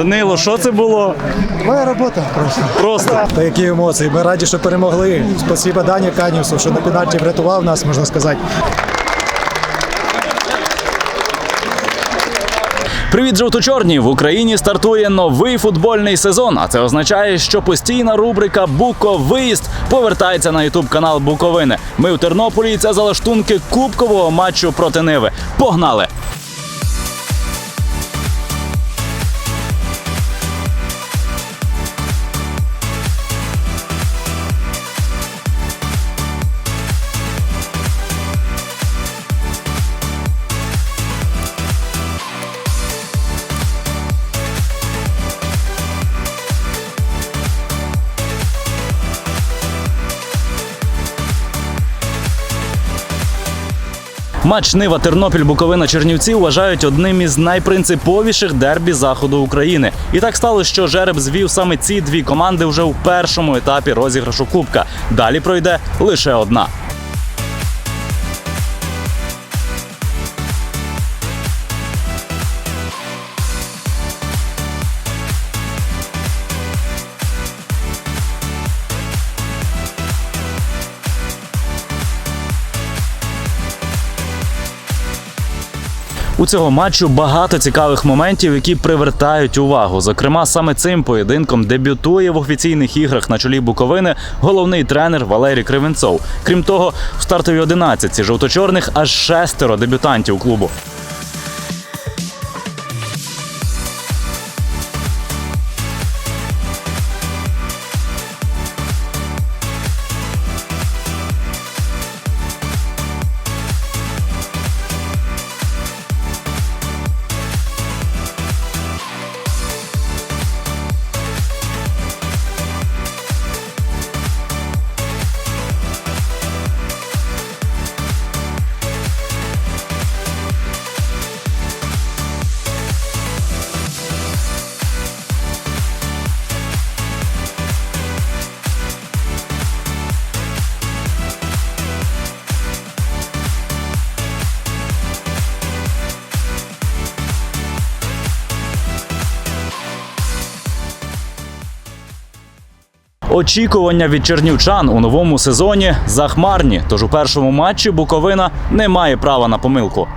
Данило, що це було? Моя робота просто. Просто. Та які емоції. Ми раді, що перемогли. Спасибо Дані Канівсу, що на пенальті врятував нас, можна сказати. Привіт, жовто-чорні! В Україні стартує новий футбольний сезон. А це означає, що постійна рубрика Буковиїзд повертається на ютуб канал Буковини. Ми у Тернополі. і Це залаштунки кубкового матчу проти Ниви. Погнали! Матч Нива Тернопіль Буковина Чернівці вважають одним із найпринциповіших дербі заходу України. І так сталося, що жереб звів саме ці дві команди вже у першому етапі розіграшу Кубка. Далі пройде лише одна. У цього матчу багато цікавих моментів, які привертають увагу. Зокрема, саме цим поєдинком дебютує в офіційних іграх на чолі Буковини головний тренер Валерій Кривенцов. Крім того, в стартовій одинадцятці жовто-чорних аж шестеро дебютантів клубу. Очікування від чернівчан у новому сезоні захмарні. Тож у першому матчі Буковина не має права на помилку.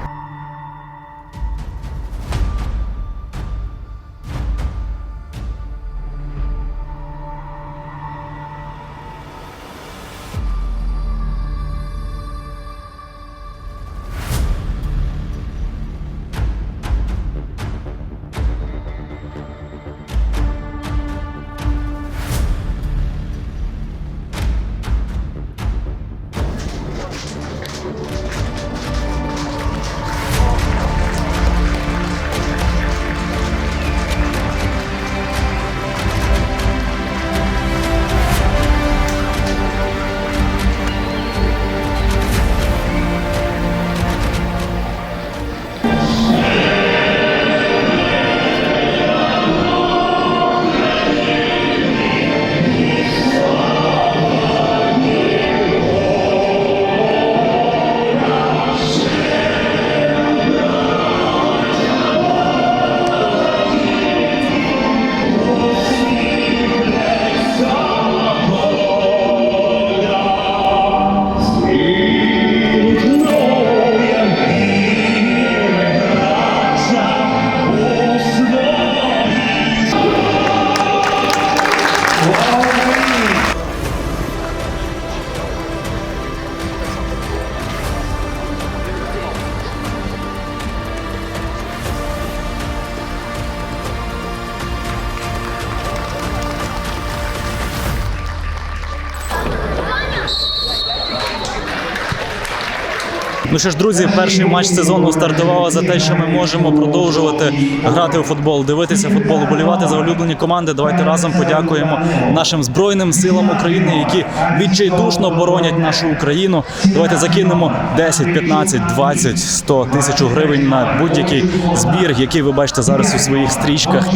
Що ж, друзі, перший матч сезону стартував за те, що ми можемо продовжувати грати у футбол, дивитися футбол, болівати за улюблені команди. Давайте разом подякуємо нашим збройним силам України, які відчайдушно боронять нашу Україну. Давайте закинемо 10, 15, 20, 100 тисяч гривень на будь-який збір, який ви бачите зараз у своїх стрічках,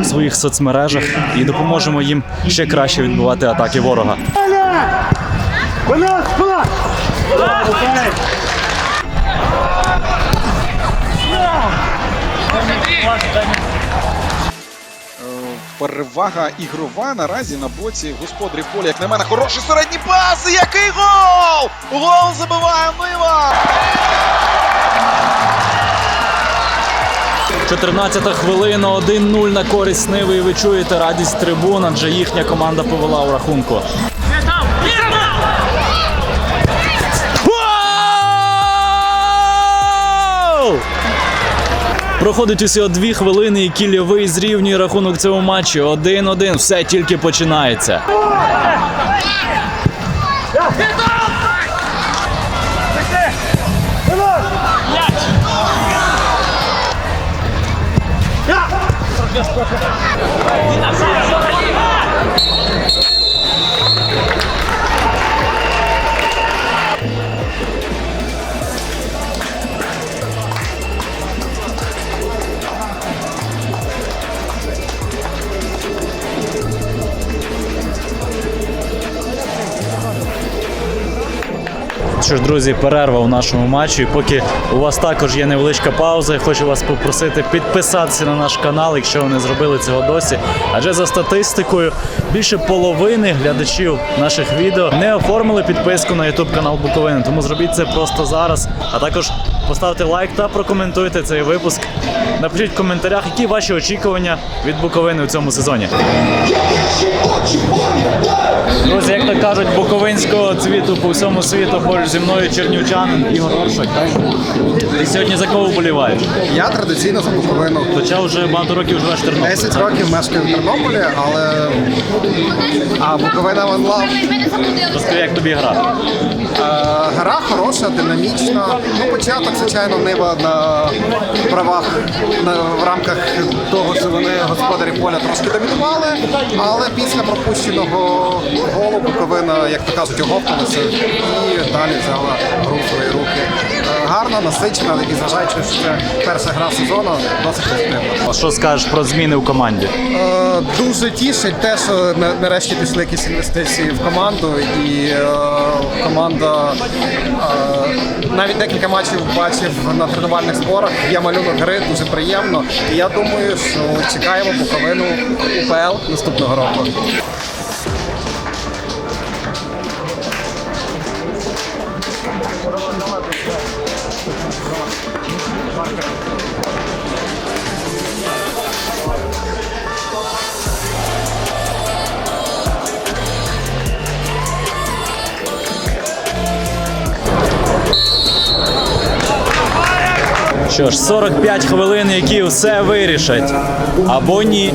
у своїх соцмережах, і допоможемо їм ще краще відбивати атаки ворога. Перевага ігрова наразі на боці господарів поля. Як на мене, хороший середній пас. Який гол! Гол забиває Нива! 14 хвилина, 1-0 на користь Ниви. І ви чуєте радість трибун, адже їхня команда повела у рахунку. Проходить усього дві хвилини, і кільовий зрівнює рахунок цього матчі. 1-1. Все тільки починається. Що ж, друзі, перерва в нашому матчі. І Поки у вас також є невеличка пауза, я хочу вас попросити підписатися на наш канал, якщо ви не зробили цього досі. Адже за статистикою більше половини глядачів наших відео не оформили підписку на YouTube канал Буковини. Тому зробіть це просто зараз. А також поставте лайк та прокоментуйте цей випуск. Напишіть в коментарях, які ваші очікування від Буковини у цьому сезоні. Друзі, як то кажуть, буковинського цвіту по всьому світу поруч зі мною чернівчанин Ігор Оршак. Ти сьогодні за кого вболіваєш? Я традиційно за Буковину. Хоча вже багато років живеш в Тернополі. 10 років мешкаю в Тернополі, але а Буковина One Розкажи, як тобі гра? Е, Гра хороша, динамічна. Ну, початок, звичайно, нива на правах на, в рамках того, що вони господарі поля трошки домінували, але після пропущеного голу Буковина, як то кажуть, оговталася і далі взяла гру в свої руки. Е, Гарна, насичена, і зважаючи, що це перша гра сезону, досить позитивна. А Що скажеш про зміни в команді? Е, Дуже тішить те, що нарешті пішли якісь інвестиції в команду, і е, команда е, навіть декілька матчів бачив на тренувальних зборах. Є малюнок гри, дуже приємно. І я думаю, що чекаємо Буковину УПЛ наступного року. Що ж, 45 хвилин, які все вирішать. Або ні.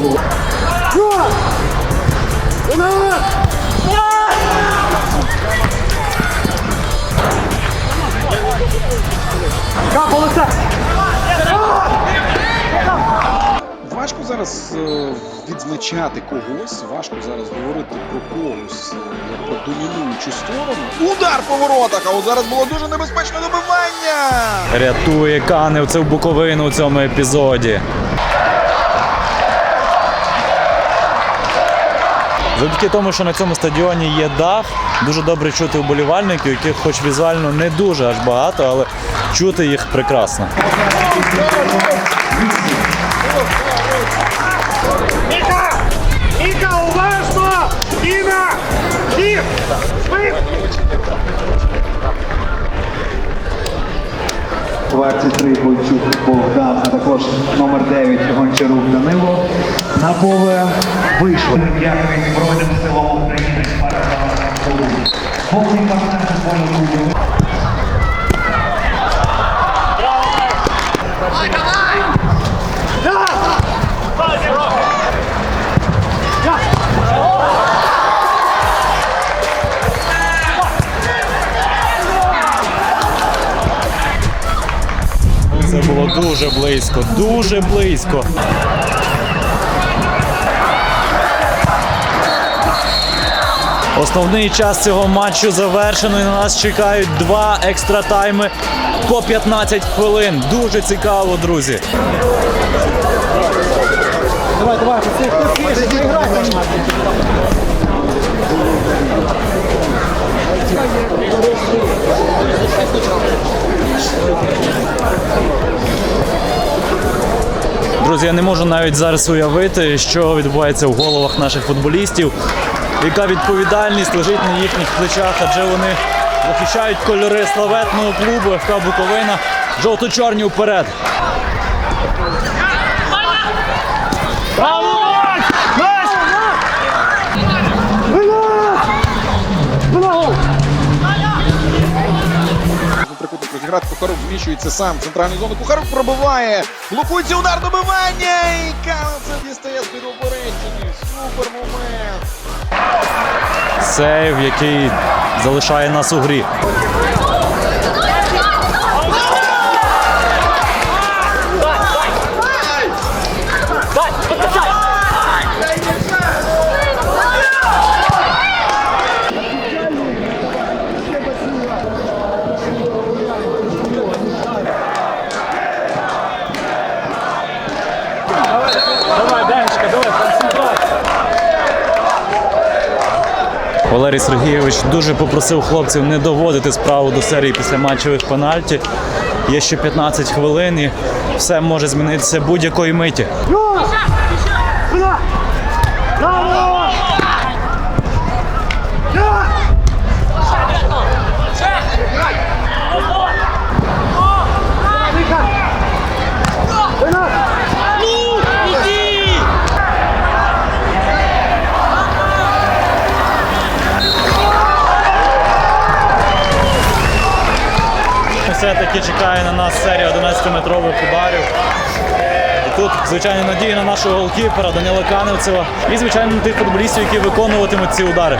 Важко зараз е, відзначати когось, важко зараз говорити про когось е, як про домінуючу сторону. Удар по воротах, а от зараз було дуже небезпечне добивання. Рятує Канев це в Буковину у цьому епізоді. Завдяки тому, що на цьому стадіоні є дах, дуже добре чути вболівальників, яких хоч візуально не дуже аж багато, але чути їх прекрасно. 23 Бойчук Богдан, а також номер 9 Гончарук Данило. На поле вийшли. Дякую Збройним силам України. Повний партнер футбольного клубу. Це дуже близько, дуже близько. Основний час цього матчу завершено і на нас чекають два екстра тайми по 15 хвилин. Дуже цікаво, друзі. Друзі, я не можу навіть зараз уявити, що відбувається в головах наших футболістів, яка відповідальність лежить на їхніх плечах, адже вони захищають кольори славетного клубу ФК Буковина. Жовто-чорні вперед. Розіграти Кухарук зміщується сам в центральну зону. Кухарук пробиває. Блокується удар добивання. І Калицев дістає з під упередження. Супер момент. Сейв, який залишає нас у грі. Валерій Сергійович дуже попросив хлопців не доводити справу до серії після матчевих пенальті. Є ще 15 хвилин і все може змінитися будь-якої миті. Все-таки чекає на нас серія 11-метрових ударів. І тут, звичайно, надія на нашого голкіпера Данила Каневцева і, звичайно, на тих футболістів, які виконуватимуть ці удари.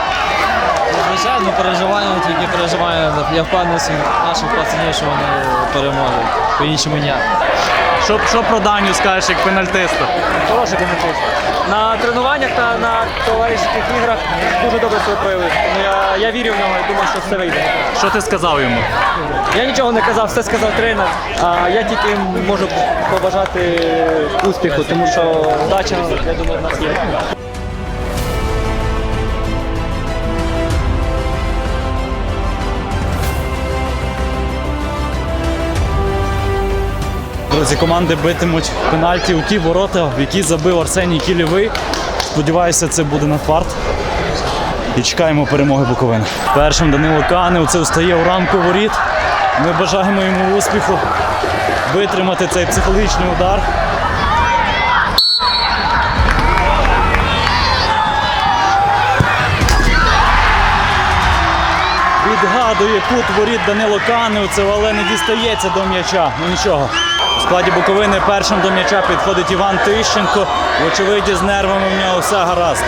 Звичайно, переживаємо, тільки переживаємо. Я впевнений наших пацанів, що вони переможуть. По-іншому ніяк. Що, що про Даню скажеш як пенальтиста? Хороший коментар. На тренуваннях та на товаришських іграх дуже добре себе проявив. Тому я, я вірю в нього і думаю, що все вийде. Що ти сказав йому? Я нічого не казав, все сказав тренер. А я тільки можу побажати успіху, тому що вдача, я думаю, в нас є. Друзі, команди битимуть пенальті у ті ворота, в які забив Арсеній Кілєвий. Сподіваюся, це буде на фарт. І чекаємо перемоги Буковини. Першим Данило Канев це встає у рамку воріт. Ми бажаємо йому успіху витримати цей психологічний удар. Відгадує кут воріт Данило Каневцев, але не дістається до м'яча. Ну нічого. Складі Буковини першим до м'яча підходить Іван Тищенко. Вочевидь, з нервами в нього все гаразд.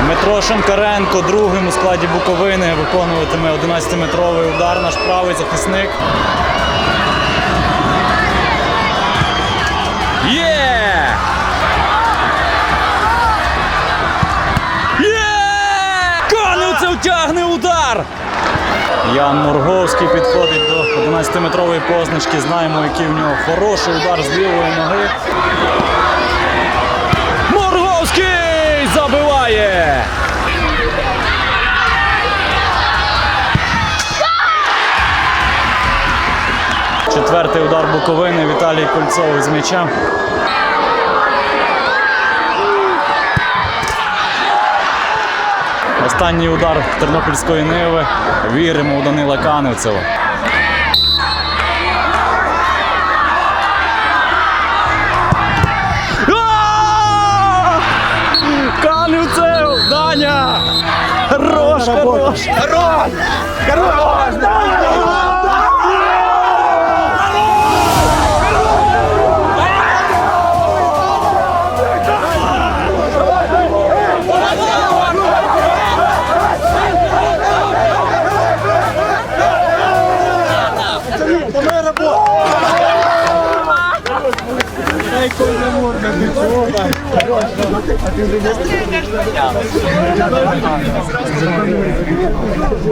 Дмитро Шанкаренко другим у складі Буковини виконуватиме 11-метровий удар. Наш правий захисник. Ян Морговський підходить до 11-метрової позначки. Знаємо, який в нього хороший удар з лівої ноги. Морговський забиває! Четвертий удар Буковини Віталій Кольцов з м'ячем. Останній удар Тернопільської Ниви. Віримо у Данила Каневцева. Каневцев! Даня! Хорош, хорош! Хорош! Хорош!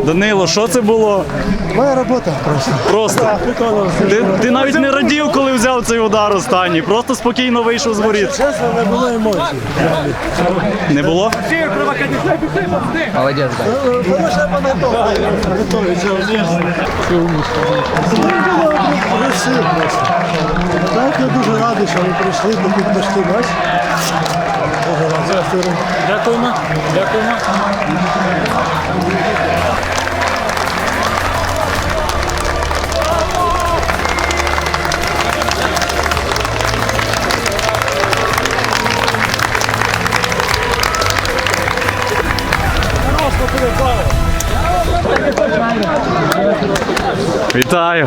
Данило, що це було? Моя робота просто. Просто. Ти, ти навіть не радів, коли взяв цей удар останній. Просто спокійно вийшов з воріт. Чесно, не було емоцій. Не було? Так, я дуже радий, що ви прийшли, такий почти матч. Дякуємо. Дякуємо. Вітаю.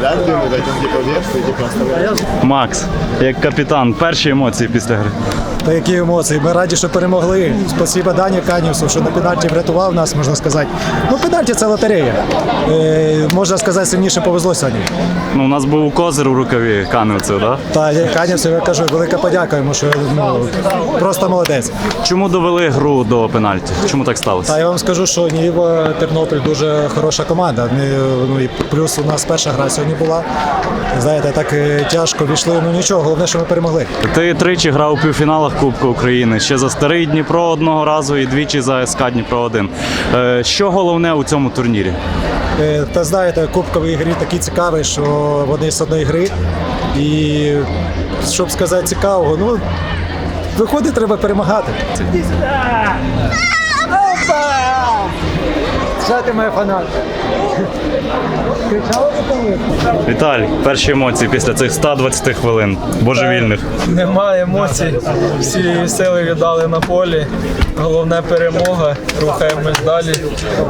Даня не сказав за такі. Макс, як капітан, перші емоції після гри. Та які емоції? Ми раді, що перемогли. Спасибо Дані Канівсу, що на пенальті врятував нас, можна сказати. Ну, пенальті це лотерея. Е, можна сказати, сильніше повезло сьогодні. Ну, у нас був козир у рукаві Каневцев, да? Та я Канівцю я кажу, велика подяка йому, що ну, просто молодець. Чому довели гру до пенальті? Чому так сталося? Та я вам скажу, що Ніва Тернопіль дуже хороша команда. Ми, ну, і плюс у нас перша гра сьогодні була. Знаєте, так е, тяжко війшли. Ну нічого, головне, що ми перемогли. Ти тричі грав у півфіналах Кубку України. Ще за старий Дніпро одного разу і двічі за СК Дніпро 1 Е, Що головне у цьому турнірі? Е, Та знаєте, кубкові ігри такі цікаві, що вони з одної гри. І щоб сказати цікавого, ну виходить, треба перемагати. Що ти моя фанат? Кричали Віталій, перші емоції після цих 120 хвилин божевільних. Немає емоцій, всі сили віддали на полі. Головне перемога. Рухаємось далі.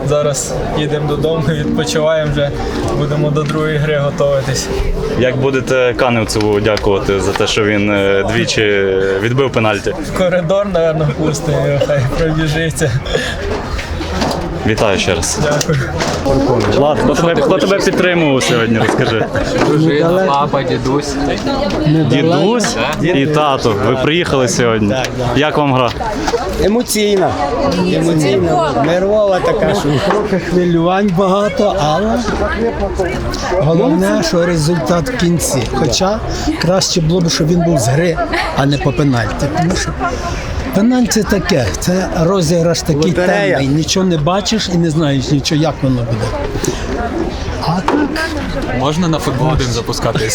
Зараз їдемо додому, відпочиваємо вже. Будемо до другої гри готуватись. Як будете Каневцеву дякувати за те, що він е, двічі відбив пенальті? В коридор, напевно, пустимо, хай пробіжиться. Вітаю ще раз. Дякую. Влад, хто тебе, хто тебе підтримував сьогодні? Розкажи. Дружина, папа, дідусь. Дідусь і тато. Ви приїхали сьогодні. Як вам гра? Емоційна. Емоційна. Нервова така, що трохи хвилювань багато, але головне, що результат в кінці. Хоча краще було б, щоб він був з гри, а не по пенальті. Тому що пенальті таке, це розіграш такий темний, нічого не бачиш і не знаєш нічого, як воно буде. А так Можна на футбол один запускати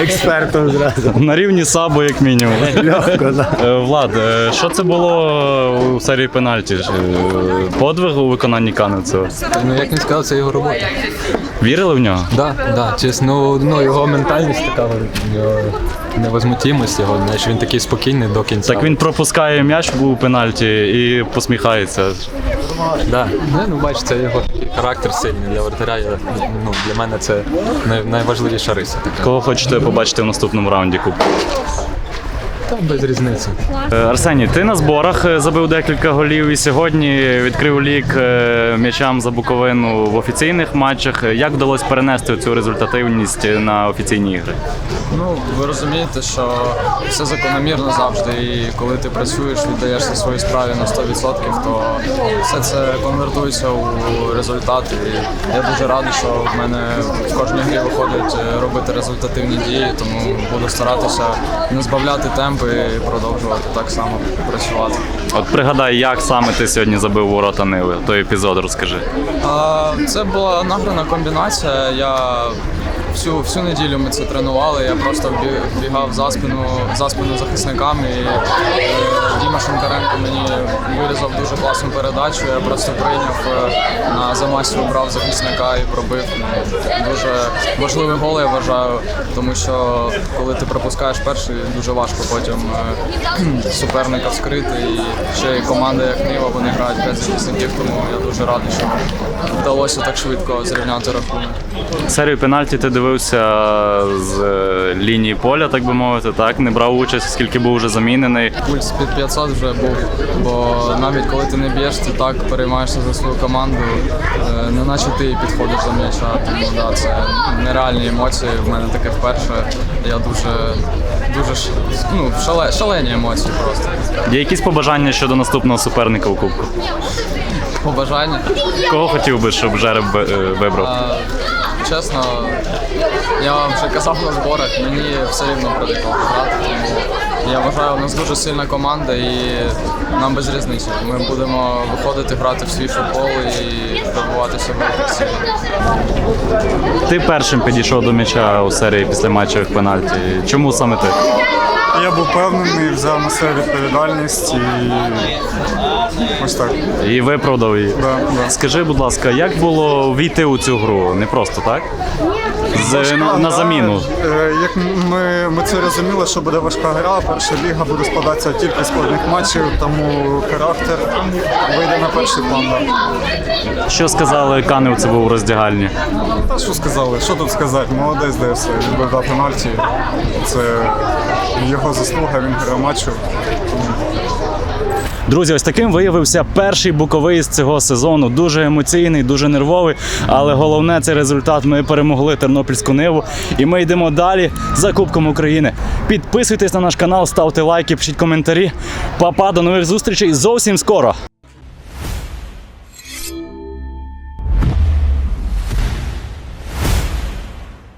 експертом зразу. На рівні Сабо, як мінімум. Е, Влад, е, що це було у серії пенальті? Е, Подвиг у виконанні Каневцева? Ну як він сказав, це його робота. Вірили в нього? Да, да, чесно, ну його ментальність така, його невозмутимость, його, знаєш, він такий спокійний до кінця. Так він пропускає м'яч у пенальті і посміхається. Да. Не, ну бач, це його характер сильний для вратаря. Я, ну, для мене це най- найважливіша риса така. Кого хочете побачити в наступному раунді Кубку? Та без різниці. Е, Арсеній, ти на зборах е, забив декілька голів і сьогодні відкрив лік е, м'ячам за Буковину в офіційних матчах. Як вдалося перенести цю результативність на офіційні ігри? Ну, ви розумієте, що все закономірно завжди, і коли ти працюєш, віддаєшся своїй справі на 100%, то все це конвертується у результат. І я дуже радий, що в мене в кожній грі виходить робити результативні дії, тому буду старатися не збавляти темпи і продовжувати так само працювати. От пригадай, як саме ти сьогодні забив ворота Ниви? Той епізод розкажи. А, Це була награна комбінація. Я всю, всю неділю ми це тренували. Я просто бігав за спину за спину захисникам і е, Діма Шинкаренко мені вирізав дуже класну передачу. Я просто прийняв е, на замасі обрав захисника і пробив. Дуже важливий гол, я вважаю, тому що коли ти пропускаєш перший, дуже важко потім е, суперника вскрити. І ще й команда як Нива, вони грають 5 захисників, тому я дуже радий, що вдалося так швидко зрівняти рахунок. Серію пенальті ти дивився дивився з е, лінії поля, так би мовити, так не брав участь, оскільки був вже замінений. Пульс під 500 вже був, бо навіть коли ти не б'єш, ти так переймаєшся за свою команду, е, не наче ти підходиш до м'яча. Тому да, це нереальні емоції. В мене таке вперше. Я дуже, дуже ну, шале, шалені емоції просто. Є якісь побажання щодо наступного суперника у кубку? Побажання. Кого хотів би, щоб жереб е, вибрав? А, чесно, я вам вже казав на зборах, мені все рівно проти грати. Тому я вважаю, у нас дуже сильна команда і нам без різниці. Ми будемо виходити грати в свій футбол і пробуватися в агресиві. Ти першим підійшов до м'яча у серії після матчевих пенальті. Чому саме ти? Я був впевнений, взяв на себе відповідальність і ось так. І виправдав її. Да, да. Скажи, будь ласка, як було війти у цю гру? Не просто так? З, на, на заміну. Е, Як ми, ми це розуміли, що буде важка гра, перша ліга буде складатися тільки з складних матчів, тому характер вийде на перший план. Що сказали каневці був у роздягальні? Та що сказали? Що тут сказати? Молодець де все. Відбив два пенальті. Це його заслуга, він грав матчу. Друзі, ось таким виявився перший буковий з цього сезону. Дуже емоційний, дуже нервовий. Але головне це результат. Ми перемогли Тернопільську ниву. І ми йдемо далі за Кубком України. Підписуйтесь на наш канал, ставте лайки, пишіть коментарі. Па-па, до нових зустрічей зовсім скоро.